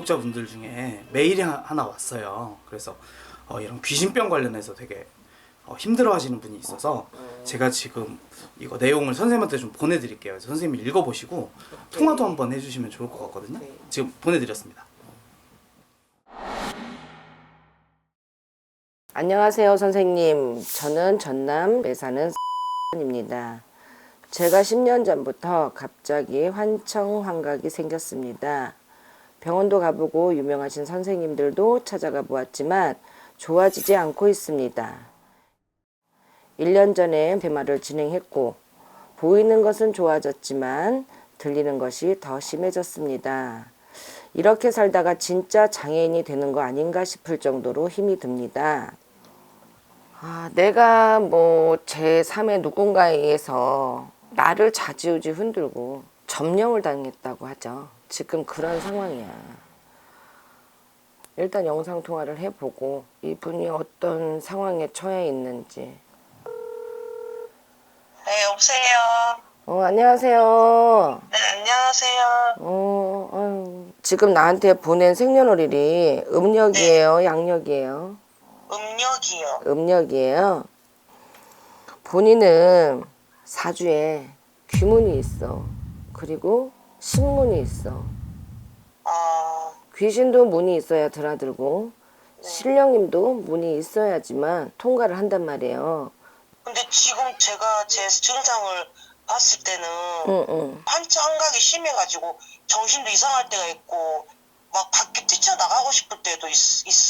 구독자분들 중에 메일이 하- 하나 왔어요. 그래서 어, 이런 귀신병 관련해서 되게 어, 힘들어하시는 분이 있어서 제가 지금 이거 내용을 선생님한테 좀 보내드릴게요. 그래서 선생님이 읽어보시고 통화도 한번 해주시면 좋을 것 같거든요. 네. 지금 보내드렸습니다. 안녕하세요, 선생님. 저는 전남에 사는 입니다. 제가 10년 전부터 갑자기 환청 환각이 생겼습니다. 병원도 가보고 유명하신 선생님들도 찾아가 보았지만 좋아지지 않고 있습니다. 1년 전에 배마를 진행했고 보이는 것은 좋아졌지만 들리는 것이 더 심해졌습니다. 이렇게 살다가 진짜 장애인이 되는 거 아닌가 싶을 정도로 힘이 듭니다. 아, 내가 뭐 제3의 누군가에 의해서 나를 자지우지 흔들고 점령을 당했다고 하죠. 지금 그런 상황이야. 일단 영상 통화를 해보고 이분이 어떤 상황에 처해 있는지. 네, 여보세요. 어, 안녕하세요. 네, 안녕하세요. 어, 아유, 지금 나한테 보낸 생년월일이 음력이에요, 양력이에요? 음력이요. 음력이에요. 본인은 사주에 귀문이 있어. 그리고 신문이 있어. 아, 귀신도 문이 있어야 드나들고 신령님도 문이 있어야지만 통과를 한단 말이에요. 근데 지금 제가 제 증상을 봤을 때는 응, 응. 판처 한각이 심해가지고 정신도 이상할 때가 있고 막 밖에 뛰쳐나가고 싶을 때도 있,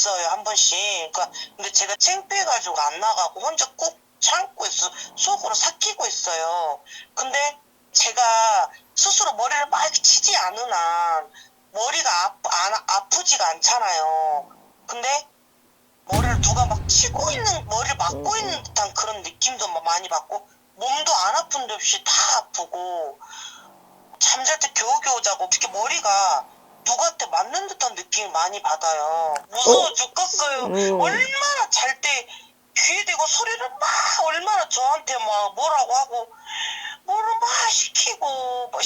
어요한 번씩. 그러니까 근데 제가 창피해가지고 안 나가고 혼자 꾹 참고 있어 속으로 삭히고 있어요. 근데 제가 스스로 머리를 막 치지 않은 한 머리가 아프, 안, 아프지가 않잖아요. 근데 머리를 누가 막 치고 있는 머리를 막고 있는 듯한 그런 느낌도 막 많이 받고 몸도 안 아픈 데 없이 다 아프고 잠잘 때 겨우겨우 자고 이렇게 머리가 누구한테 맞는 듯한 느낌을 많이 받아요. 무서워 어? 죽겠어요. 음. 얼마나 잘 때 귀에 대고 소리를 막 얼마나 저한테 막 뭐라고 하고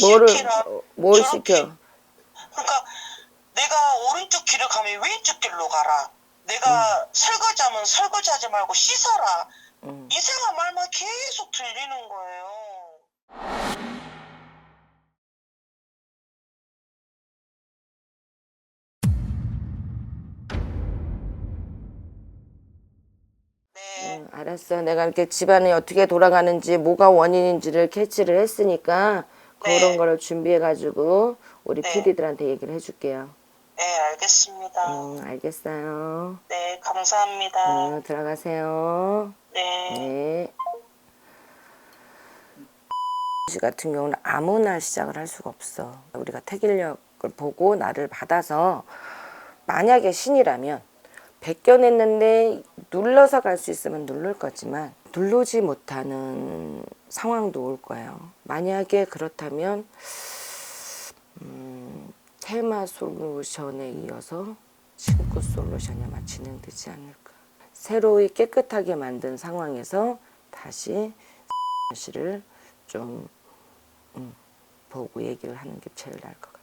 뭐를. 어, 뭘 저렇게 시켜? 그러니까 내가 오른쪽 길을 가면 왼쪽 길로 가라. 내가 설거지하면 설거지하지 말고 씻어라. 음. 이상한 말만 계속 들리는 거예요. 네, 응, 알았어. 내가 이렇게 집안이 어떻게 돌아가는지 뭐가 원인인지를 캐치를 했으니까 그런 네. 거를 준비해가지고 우리 네. PD들한테 얘기를 해줄게요. 네, 알겠습니다. 응, 알겠어요. 네, 감사합니다. 응, 들어가세요. 네. 네. 씨 같은 경우는 아무나 시작을 할 수가 없어. 우리가 택일력을 보고 나를 받아서 만약에 신이라면 베껴냈는데 눌러서 갈 수 있으면 누를 거지만 누르지 못하는 상황도 올 거예요. 만약에 그렇다면 음, 테마 솔루션에 이어서 친구 솔루션이 아마 진행되지 않을까. 새로이 깨끗하게 만든 상황에서 다시 씨를 좀 음, 보고 얘기를 하는 게 제일 나을 것 같아요.